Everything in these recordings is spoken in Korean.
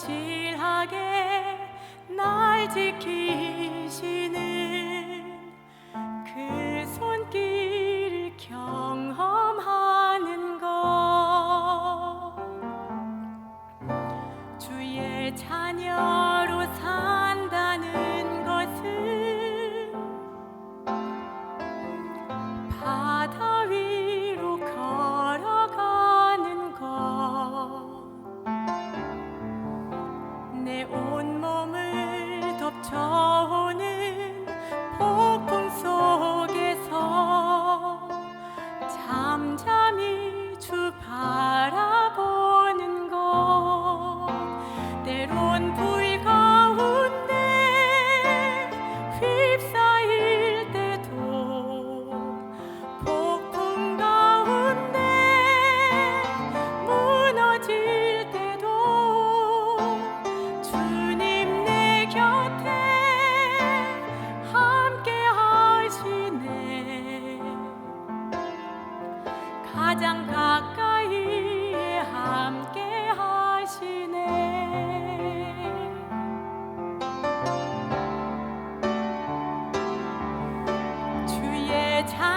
신실하게 날 지키시는 그 손길을 경험하는 것. 주의 자녀로 살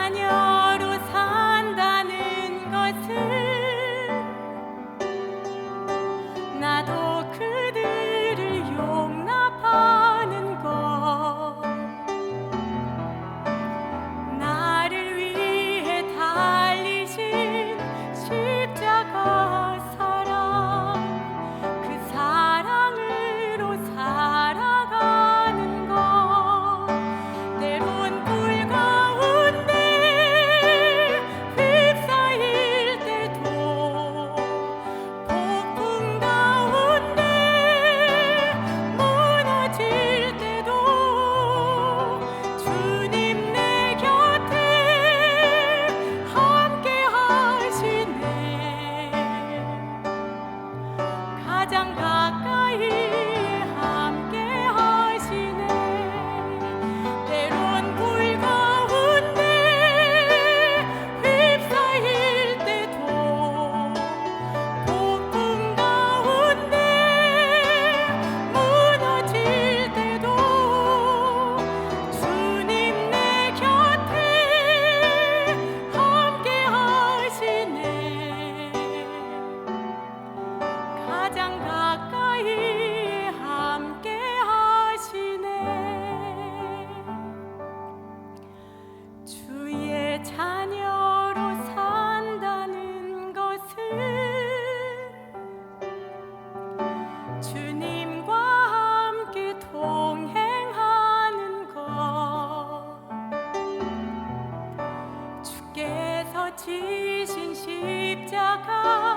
다녀 cair. 십자가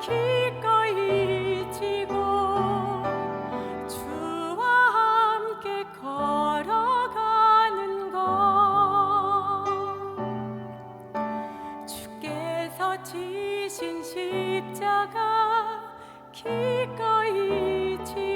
기꺼이 지고 주와 함께 걸어가는 것. 주께서 지신 십자가 기꺼이 지고